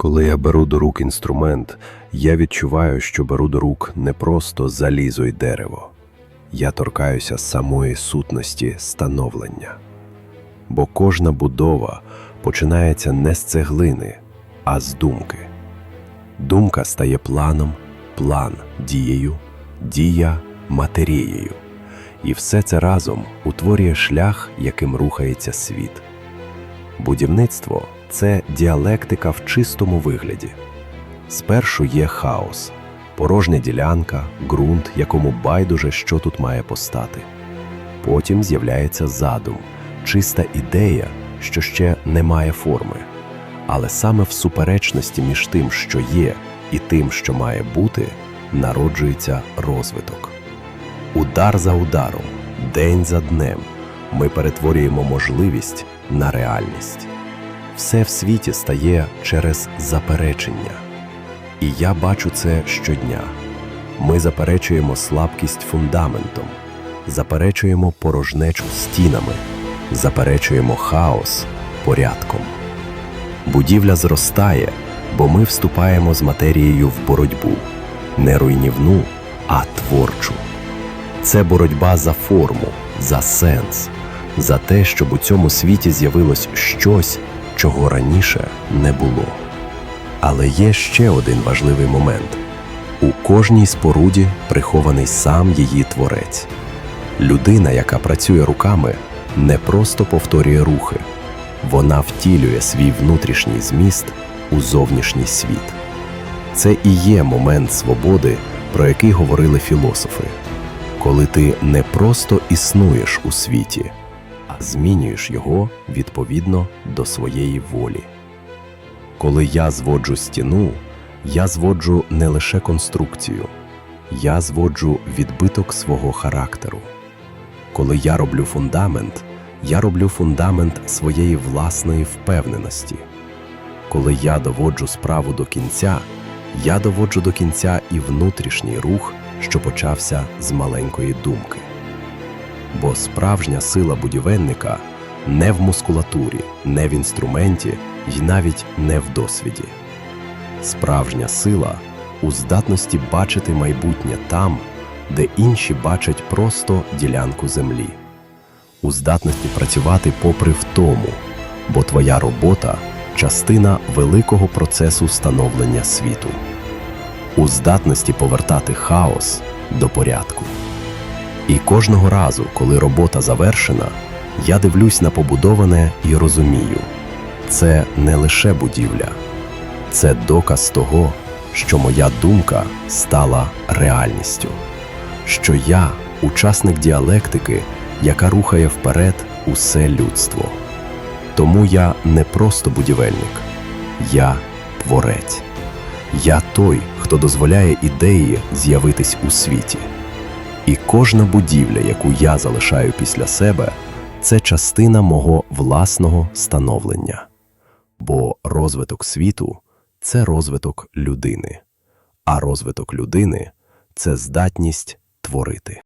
Коли я беру до рук інструмент, я відчуваю, що беру до рук не просто залізо й дерево. Я торкаюся самої сутності становлення. Бо кожна будова починається не з цеглини, а з думки. Думка стає планом, план дією, дія матерією. І все це разом утворює шлях, яким рухається світ. Будівництво це діалектика в чистому вигляді. Спершу є хаос, порожня ділянка, ґрунт, якому байдуже, що тут має постати. Потім з'являється задум, чиста ідея, що ще не має форми. Але саме в суперечності між тим, що є, і тим, що має бути, народжується розвиток. Удар за ударом, день за днем ми перетворюємо можливість на реальність. Все в світі стає через заперечення. І я бачу це щодня. Ми заперечуємо слабкість фундаментом, заперечуємо порожнечу стінами, заперечуємо хаос порядком. Будівля зростає, бо ми вступаємо з матерією в боротьбу, не руйнівну, а творчу. Це боротьба за форму, за сенс, за те, щоб у цьому світі з'явилось щось, чого раніше не було. Але є ще один важливий момент: у кожній споруді прихований сам її творець. Людина, яка працює руками, не просто повторює рухи, вона втілює свій внутрішній зміст у зовнішній світ. Це і є момент свободи, про який говорили філософи, коли ти не просто існуєш у світі, а змінюєш його відповідно до своєї волі. Коли я зводжу стіну, я зводжу не лише конструкцію, я зводжу відбиток свого характеру. Коли я роблю фундамент, я роблю фундамент своєї власної впевненості. Коли я доводжу справу до кінця, я доводжу до кінця і внутрішній рух, що почався з маленької думки. Бо справжня сила будівельника не в мускулатурі, не в інструменті і навіть не в досвіді. Справжня сила у здатності бачити майбутнє там, де інші бачать просто ділянку землі, у здатності працювати попри втому, бо твоя робота частина великого процесу становлення світу, у здатності повертати хаос до порядку. І кожного разу, коли робота завершена, я дивлюсь на побудоване і розумію, це не лише будівля, це доказ того, що моя думка стала реальністю, що я учасник діалектики, яка рухає вперед усе людство. Тому я не просто будівельник, я творець. Я той, хто дозволяє ідеї з'явитись у світі. І кожна будівля, яку я залишаю після себе, це частина мого власного становлення. Бо розвиток світу це розвиток людини, а розвиток людини це здатність творити.